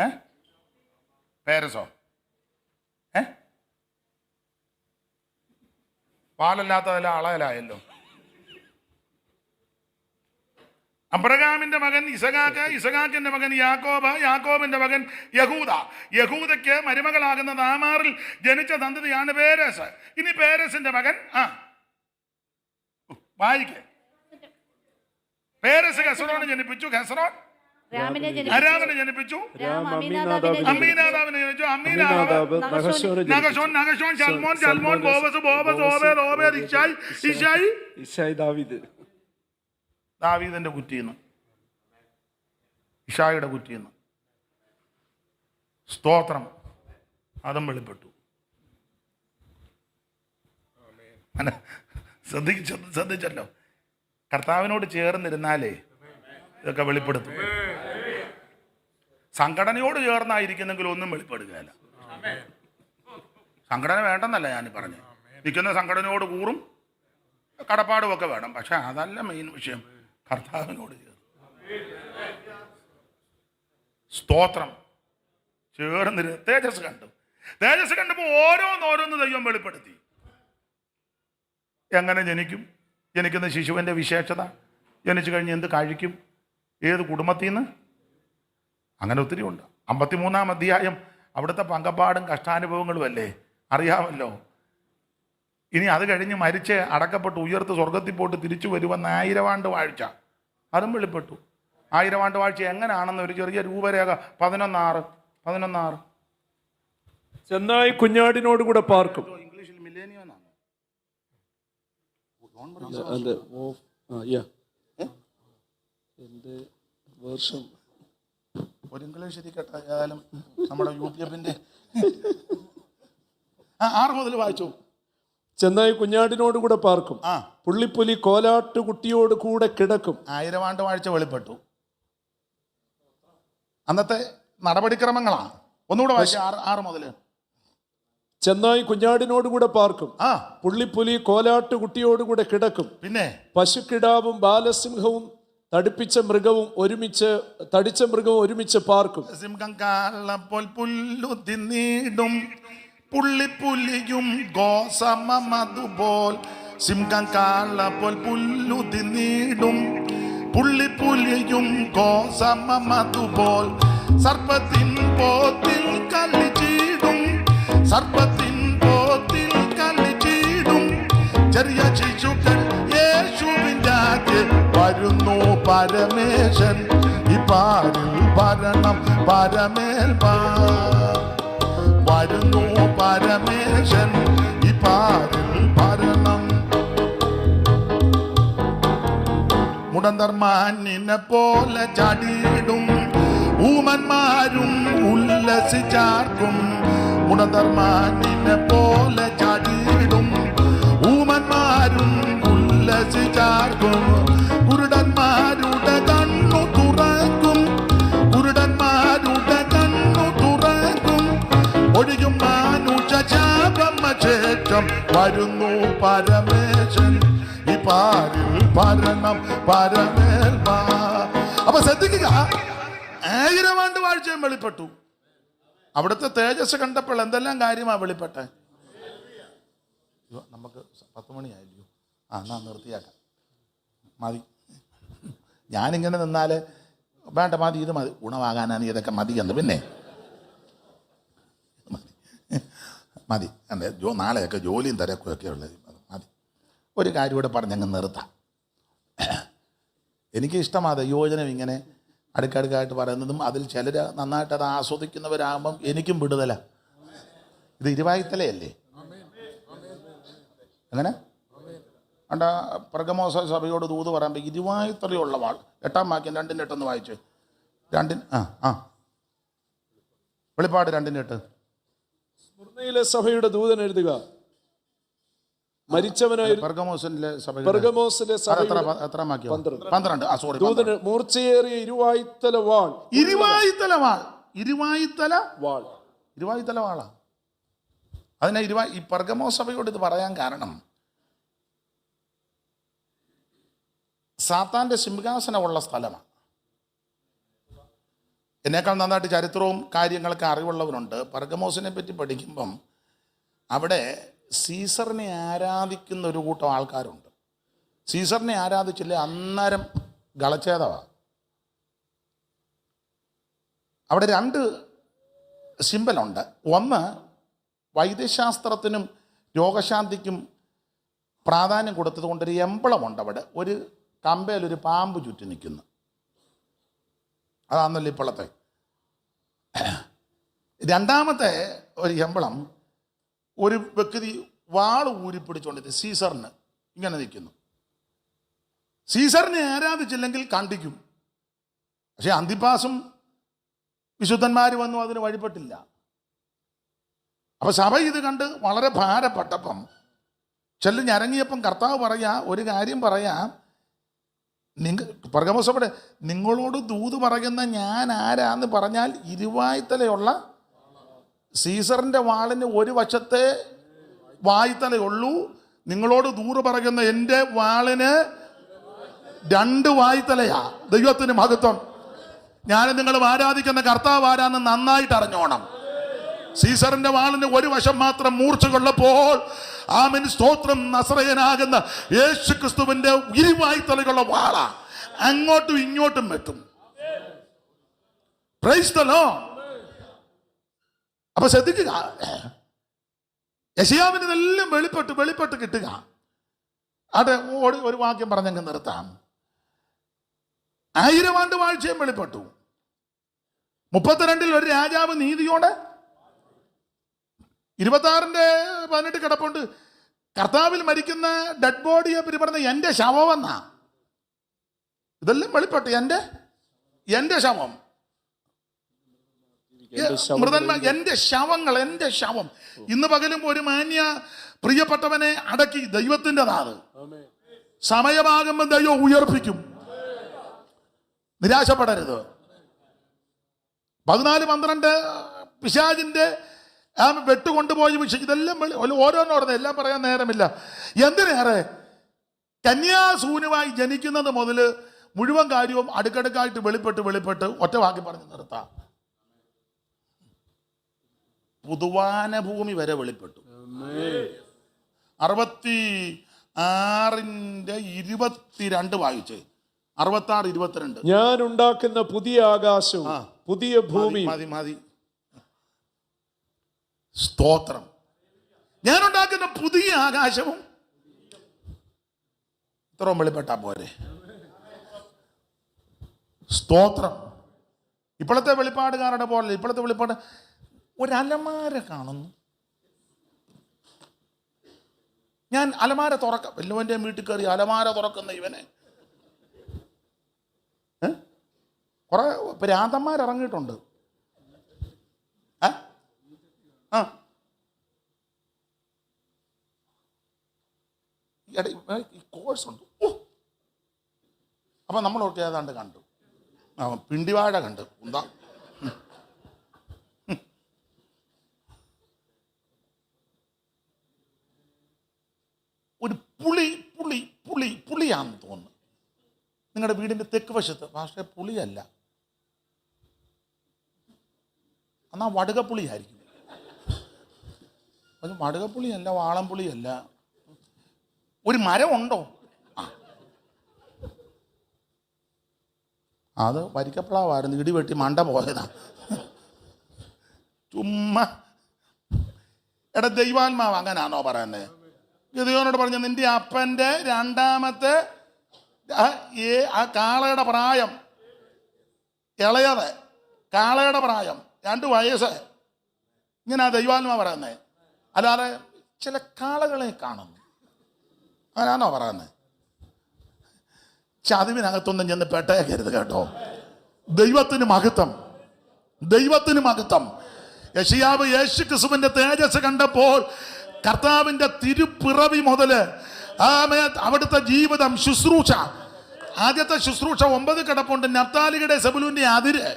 ഏ? പേരസോ? ഏ? പാലല്ലാത്തതല്ല അളയലായല്ലോ അബ്രഹാമിന്റെ മകൻ ഇസഖാക്ക് ഇസഖാക്കിന്റെ മകൻ യാക്കോബ് യാക്കോബിന്റെ മകൻ യഹൂദ. യഹൂദയ്ക്ക് മരുമകളാകുന്ന താമാറിൽ ജനിച്ച സന്തതിയാണ് പേരസ്. ഇനി പേരസിന്റെ മകൻ ആ. വായിക്കേ. പേരസ് ഹെസറോണ് ജനിപ്പിച്ചു ഹെസറോൻ രാമിനെ അരാമനെ ജനിപ്പിച്ചു. അമീനാദാബ് നഹശോനെ നഹശോനെ നഗശോൻ നഗശോൻ ശൽമോൻ ശൽമോൻ ശൽമോൻ, ബോബസ് ബോബസ് ഓബേ ഓബേദ് ഇഷായി ഇഷായി ഇഷായി ദാവീദ്. ദാവീദിന്റെ കുറ്റിന്ന് ഇഷായുടെ കുറ്റിന്ന് സ്തോത്രം. അതും വെളിപ്പെട്ടു. ശ്രദ്ധിച്ച ശ്രദ്ധിച്ചല്ലോ. കർത്താവിനോട് ചേർന്നിരുന്നാലേ ഇതൊക്കെ വെളിപ്പെടുത്തും. സംഘടനയോട് ചേർന്നായിരിക്കുന്നെങ്കിൽ ഒന്നും വെളിപ്പെടുകയല്ല. സംഘടന വേണ്ടെന്നല്ല ഞാൻ പറഞ്ഞു നിൽക്കുന്ന സംഘടനയോട് കൂറും കടപ്പാടും ഒക്കെ വേണം. പക്ഷെ അതല്ല മെയിൻ വിഷയം. കർത്താവിനോട് ചേർന്ന്. സ്തോത്രം. ചേർന്നിരു. തേജസ് കണ്ടു. തേജസ് കണ്ടപ്പോൾ ഓരോന്നോരോന്ന് ദൈവം വെളിപ്പെടുത്തി. എങ്ങനെ ജനിക്കും? ജനിക്കുന്ന ശിശുവിന്റെ വിശേഷത? ജനിച്ചു കഴിഞ്ഞ് എന്ത് കഴിക്കും? ഏത് കുടുംബത്തിൽ നിന്ന് അങ്ങനെ ഒത്തിരി ഉണ്ട്. അമ്പത്തിമൂന്നാം അധ്യായം അവിടുത്തെ പങ്കപ്പാടും കഷ്ടാനുഭവങ്ങളും അല്ലേ? അറിയാമല്ലോ. ഇനി അത് കഴിഞ്ഞ് മരിച്ച് അടക്കപ്പെട്ട് ഉയർത്ത് സ്വർഗത്തിൽ പോയിട്ട് തിരിച്ചു വരുമെന്ന് ആയിരവാണ്ട് വാഴ്ച. അതും വെളിപ്പെട്ടു. ആയിരവാണ്ട് വാഴ്ച എങ്ങനെയാണെന്ന് ഒരു ചെറിയ രൂപരേഖ. പതിനൊന്നാറ് പതിനൊന്നാറ്. ചെന്നായി കുഞ്ഞാടിനോട് കൂടെ പാർക്കും. ഇംഗ്ലീഷിൽ മില്ലേനിയം വർഷം ഒരു ഇംഗ്ലീഷ് ഇരിക്കട്ടെ ഏതായാലും നമ്മുടെ യു പി എഫിന്റെ ആ ആറ് മുതൽ വായിച്ചു. ചെന്നായി കുഞ്ഞാടിനോട് കൂടെ പാർക്കും. ആ. പുള്ളിപ്പുലി കോലാട്ട് കുട്ടിയോട് കൂടെ കിടക്കും. ആയിരം ആയിരവാണ്ട് വാഴ്ച വെളിപ്പെട്ടു. അന്നത്തെ നടപടിക്രമങ്ങളാണ് ഒന്നുകൂടെ വായിച്ചു ആറ് ആറ് മുതൽ ചെന്നായി കുഞ്ഞാടിനോട് കൂടെ പാർക്കും. ആ. പുള്ളിപ്പുലി കോലാട്ട് കുട്ടിയോട് കൂടെ കിടക്കും. പിന്നെ? പശുക്കിടാവും ബാലസിംഹവും തടിപ്പിച്ച മൃഗവും ഒരുമിച്ച് തടിച്ച മൃഗവും ഒരുമിച്ച് പാർക്കും. സിംഹം കാളപ്പോൾ പുല്ലു തിന്നീടും പുള്ളിപ്പുലിയും ഗോസമതുപോൽ സിംഹം കാളപ്പോൾ പുല്ലു തിന്നീടും പുള്ളിപ്പുലിയും ഗോസമതുപോൽ സർപ്പത്തിൻ പോത്തിൽ സർപ്പത്തിൻ പോത്തിൽ ചെറിയ ശിശുക്കൾ വരുന്നു പരമേശൻ. ഈ പാടിൽ ഭരണം പരമേൽപാ വരുന്നു പരമേശൻ ഈ പാരിൽ ഭരണം. മുടന്തർമാനിനെ പോലെ ചടിയിടും ഊമന്മാരും ഉല്ലസിച്ചാർക്കും മുടന്തർമാനിനെ പോലെ ചടിയിടും ഊമന്മാരും വരുന്നു പരമേശൻ ഈ പാരിൽ ഭരണം പരമേൽപ്പാ അപ്പൊ ശ്രദ്ധിക്കുക ആയിരം വാഴ്ചയും വെളിപ്പെട്ടു. അവിടുത്തെ തേജസ് കണ്ടപ്പോൾ എന്തെല്ലാം കാര്യമാണ് വെളിപ്പെട്ടെ? നമുക്ക് പത്ത് മണിയായില്ലയോ? ആ എന്നാ നിർത്തിയാക്കാം. മതി. ഞാനിങ്ങനെ നിന്നാൽ വേണ്ട മതി ഇത് മതി. ഗുണമാകാനാണ് ഇതൊക്കെ മതി എന്ന്. പിന്നെ? മതി. അതെ ജോ നാളെയൊക്കെ ജോലിയും തിരക്കുമൊക്കെ ഉള്ളത്. മതി. ഒരു കാര്യം കൂടെ പറഞ്ഞങ്ങ് നിർത്താം. എനിക്ക് ഇഷ്ടമാണ് യോജന ഇങ്ങനെ അടുക്കടുക്കായിട്ട് പറയുന്നതും അതിൽ ചിലർ നന്നായിട്ട് അത് ആസ്വദിക്കുന്നവരാകുമ്പം എനിക്കും വിടുതല. ഇത് ഇരുവായുത്തലയല്ലേ അങ്ങനെ അണ്ട പ്രഗമോസ സഭയോട് ദൂത് പറയുമ്പോൾ ഇരുവായുത്തലയുള്ള വാൾ. എട്ടാം വാക്യം രണ്ടിന്റെ എട്ടൊന്ന് വായിച്ചു. രണ്ടിന് ആ ആ. വെളിപ്പാട് രണ്ടിന്റെ എട്ട്. സ്മുർണയിലെ സഭയുടെ ദൂതൻ എഴുതുക. മരിച്ചവനായി പെർഗമോസിലെ പെർഗമോസിലെ പന്ത്രണ്ട്. ദൂതന് മൂർച്ചയേറിയ ഇരുവായിത്തല വാൾ. ഇരുവായിത്തല വാൾ. ഇരുവായിത്തല വാൾ. ഇരുവായിത്തല വാളാ. അതിനെ ഇരുവാ ഈ പെർഗമോ സഭയോട് ഇത് പറയാൻ കാരണം സാത്താന്റെ സിംഹാസനമുള്ള സ്ഥലമാണ് എന്നേക്കാൾ നന്നായിട്ട് ചരിത്രവും കാര്യങ്ങളൊക്കെ അറിവുള്ളവരുണ്ട്. പർഗമോസിനെ പറ്റി പഠിക്കുമ്പം അവിടെ സീസറിനെ ആരാധിക്കുന്ന ഒരു കൂട്ടം ആൾക്കാരുണ്ട്. സീസറിനെ ആരാധിച്ചില്ലേ? അന്നേരം ഗളച്ഛേദമാണ് അവിടെ രണ്ട് സിമ്പലുണ്ട്. ഒന്ന് വൈദ്യശാസ്ത്രത്തിനും രോഗശാന്തിക്കും പ്രാധാന്യം കൊടുത്തത് കൊണ്ടൊരു എമ്പളമുണ്ട് അവിടെ. ഒരു കമ്പയിൽ ഒരു പാമ്പ് ചുറ്റി നിൽക്കുന്നു. അതാണല്ലോ ഇപ്പോഴത്തെ രണ്ടാമത്തെ ഒരു എമ്പളം ഒരു വ്യക്തി വാൾ ഊരിപ്പിടിച്ചുകൊണ്ട് സീസറിന് ഇങ്ങനെ നിൽക്കുന്നു. സീസറിനെ ആരാധിച്ചില്ലെങ്കിൽ കണ്ടിക്കും. പക്ഷെ അന്തിപ്പാസും വിശുദ്ധന്മാർ വന്നു അതിന് വഴിപ്പെട്ടില്ല. അപ്പൊ സഭ ഇത് കണ്ട് വളരെ ഭാരപ്പെട്ടപ്പം ചെല്ലു ഞരങ്ങിയപ്പം കർത്താവ് പറയാ ഒരു കാര്യം പറയാം നിങ്ങ പറകമോസപ്പെടെ നിങ്ങളോട് ദൂത് പറയുന്ന ഞാൻ ആരാന്ന് പറഞ്ഞാൽ ഇരുവായ്ത്തലയുള്ള സീസറിന്റെ വാളിന് ഒരു വശത്തെ വായ്ത്തലയുള്ളൂ. നിങ്ങളോട് ദൂറ് പറയുന്ന എന്റെ വാളിന് രണ്ട് വായ്ത്തലയാ. ദൈവത്തിന് മഹത്വം. ഞാൻ നിങ്ങൾ ആരാധിക്കുന്ന കർത്താവ് ആരാന്ന് നന്നായിട്ട് അറിഞ്ഞോണം സീസറിന്റെ വാളിന് ഒരു വശം മാത്രം മൂർച്ച കൊള്ളപ്പോൾ ആമിൻ. സ്തോത്രം. നസറയനാകുന്ന യേശു ക്രിസ്തുവിന്റെ ഇരുവായി തലകളുള്ള വാള അങ്ങോട്ടും ഇങ്ങോട്ടും എത്തും. പ്രൈസ്തലോ. അപ്പൊ ശ്രദ്ധിക്കുക. യശയാവിന് ഇതെല്ലാം വെളിപ്പെട്ട് വെളിപ്പെട്ട് കിട്ടുക. അത് ഓടി ഒരു വാക്യം പറഞ്ഞങ്ങ് നിർത്താം. ആയിരം ആണ്ട് വാഴ്ചയും വെളിപ്പെട്ടു. മുപ്പത്തിരണ്ടിൽ ഒരു രാജാവ് നീതിയോടെ ഇരുപത്താറിന്റെ പതിനെട്ട് കിടപ്പുണ്ട്. കർത്താവിൽ മരിക്കുന്ന ഡെഡ് ബോഡിയെ പറ്റി പറഞ്ഞ എന്റെ ശവമെന്നാ ഇതെല്ലാം വെളിപ്പെട്ടു. എന്റെ എന്റെ ശവം. എന്റെ മൃതന്മാ എന്റെ ശവങ്ങൾ എന്റെ ശവം. ഇന്ന് പകലും ഒരു മാന്യ പ്രിയപ്പെട്ടവനെ അടക്കി ദൈവത്തിന്റെ നാട്. സമയമാകുമ്പോൾ ദൈവം ഉയർപ്പിക്കും. നിരാശപ്പെടരുത്. പതിനാല് പന്ത്രണ്ട് പിശാജിന്റെ ആ വെട്ടുകൊണ്ടുപോയി വിഷയം ഇതെല്ലാം വെളി- ഓ- ഓരോന്നോർന്ന് എല്ലാം പറയാൻ നേരമില്ല. എന്തിനേറെ? കന്യാസൂനുമായി ജനിക്കുന്നത് മുതൽ മുഴുവൻ കാര്യവും അടുക്കടുക്കായിട്ട് വെളിപ്പെട്ട് വെളിപ്പെട്ട് ഒറ്റ വാക്കി പറഞ്ഞ് നിർത്താം. പുതുവാന ഭൂമി വരെ വെളിപ്പെട്ടു. അറുപത്തി ആറിന്റെ ഇരുപത്തിരണ്ട് വായിച്ച്. അറുപത്തി ആറ് ഇരുപത്തിരണ്ട്. ഞാൻ ഉണ്ടാക്കുന്ന പുതിയ ആകാശവും പുതിയ ഭൂമി മതി മതി. സ്തോത്രം. ഞാൻ ഉണ്ടാക്കുന്ന പുതിയ ആകാശവും ഇത്രയും വെളിപ്പെട്ടാ പോരെ. സ്തോത്രം. ഇപ്പോഴത്തെ വെളിപ്പാടുകാരുടെ പോലെ ഇപ്പോഴത്തെ വെളിപ്പാട് ഒരു അലമാര കാണുന്നു. ഞാൻ അലമാര തുറക്കാം വല്ലവന്റെ വീട്ടിൽ കയറി അലമാര തുറക്കുന്ന ഇവനെ? കുറെ ഭ്രാന്തന്മാർ ഇറങ്ങിയിട്ടുണ്ട് ഏ? ആ എടാ, ഇവ- ഈ കോഴ്സ് ഉണ്ട്. ഓ. അപ്പം നമ്മളൊക്കെ ഏതാണ്ട് കണ്ടു. പിണ്ടിവാഴ കണ്ട്. എന്താ? ഒരു പുളി പുളി പുളി പുളിയാണെന്ന് തോന്നുന്നു. നിങ്ങളുടെ വീടിന്റെ തെക്ക് വശത്ത്. പക്ഷേ പുളിയല്ല. എന്നാ വടുകപ്പുളിയായിരിക്കും. അത് വടുകപ്പുളിയല്ല വാളംപുളിയല്ല. ഒരു മരം ഉണ്ടോ ആ. അത് വരിക്കപ്ലാവായിരുന്നു ഇടിവെട്ടി മണ്ട പോയതാ. ചുമ്മാ. എടാ ദൈവാത്മാവ് അങ്ങനാണോ പറയുന്നത് ഗതിയോനോട് പറഞ്ഞു നിന്റെ അപ്പന്റെ രണ്ടാമത്തെ ഈ ആ കാളയുടെ പ്രായം. ഇളയത് കാളയുടെ പ്രായം രണ്ട് വയസ്സ്. ഇങ്ങനെ ആ ദൈവാത്മാ പറയുന്നത് അല്ലാതെ ചില കാളകളെ കാണുന്നു. അങ്ങനാണോ പറയുന്നത് ചതിവിനകത്തൊന്നും ചെന്ന് പെട്ടേക്കരുത് കേട്ടോ. ദൈവത്തിന് മഹത്വം. ദൈവത്തിന് മഹത്വം. യഷിയാവ് യേശു ക്രിസ്തുവിന്റെ തേജസ് കണ്ടപ്പോൾ കർത്താവിന്റെ തിരുപ്പിറവി മുതൽ അവിടുത്തെ ജീവിതം ശുശ്രൂഷ. ആദ്യത്തെ ശുശ്രൂഷ ഒമ്പത് കിടപ്പുണ്ട്. നർത്താലികയുടെ സെബുലുവിന്റെ അതിര്.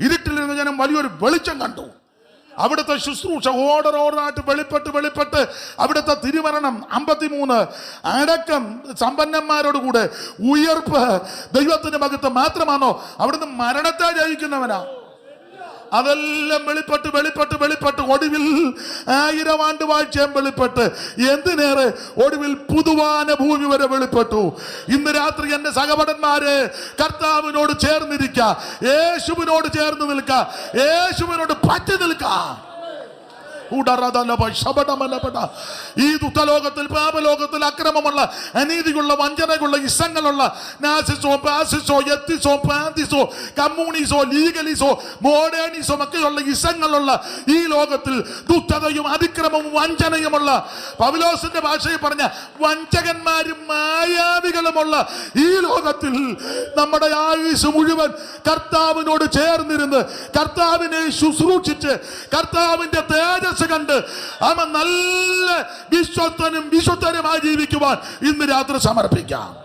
ഇരുട്ടിലിരുന്ന ജനം വലിയൊരു വെളിച്ചം കണ്ടു. അവിടുത്തെ ശുശ്രൂഷ ഓർഡർ ഓർഡറായിട്ട് വെളിപ്പെട്ട് വെളിപ്പെട്ട് അവിടുത്തെ തിരുമരണം അമ്പത്തിമൂന്ന്. അടക്കം സമ്പന്നന്മാരോടുകൂടെ ഉയർപ്പ് ദൈവത്തിന്റെ മകത്ത് മാത്രമാണോ? അവിടുന്ന് മരണത്തെ ജയിക്കുന്നവനാ അതെല്ലാം വെളിപ്പെട്ട് വെളിപ്പെട്ട് വെളിപ്പെട്ട് ഒടുവിൽ ആയിരം ആണ്ട് വാഴ്ചയും വെളിപ്പെട്ട്. എന്തിനേറെ? ഒടുവിൽ പുതുവാന ഭൂമി വരെ വെളിപ്പെട്ടു. ഇന്ന് രാത്രി എന്റെ സഹപടന്മാരെ കർത്താവിനോട് ചേർന്നിരിക്ക. യേശുവിനോട് ചേർന്ന് നിൽക്ക. യേശുവിനോട് പറ്റി നിൽക്ക. ഈ ദുഃഖലോകത്തിൽ പാപലോകത്തിൽ അക്രമമുള്ള അനീതിയുള്ള വഞ്ചനകളുള്ള ഇസങ്ങളുള്ള നാസിസോ പാസിസോ എത്തിസോ പാന്തിസോ കമ്മ്യൂണിസോ ലീഗലിസോ മോഡേണിസോ ഒക്കെയുള്ള ഇസങ്ങളുള്ള ഈ ലോകത്തിൽ ദുഃഖതയും അതിക്രമവും വഞ്ചനയുമുള്ള പൗലോസിന്റെ ഭാഷയിൽ പറഞ്ഞ വഞ്ചകന്മാരും മായാവികളുമുള്ള ഈ ലോകത്തിൽ നമ്മുടെ ആയുസ് മുഴുവൻ കർത്താവിനോട് ചേർന്നിരുന്ന് കർത്താവിനെ ശുശ്രൂഷിച്ച് കർത്താവിന്റെ തേജസ് കണ്ട് അവൻ നല്ല വിശ്വത്തനും വിശ്വത്തനുമായി ജീവിക്കുവാൻ ഇന്ന് രാത്രി സമർപ്പിക്കാം.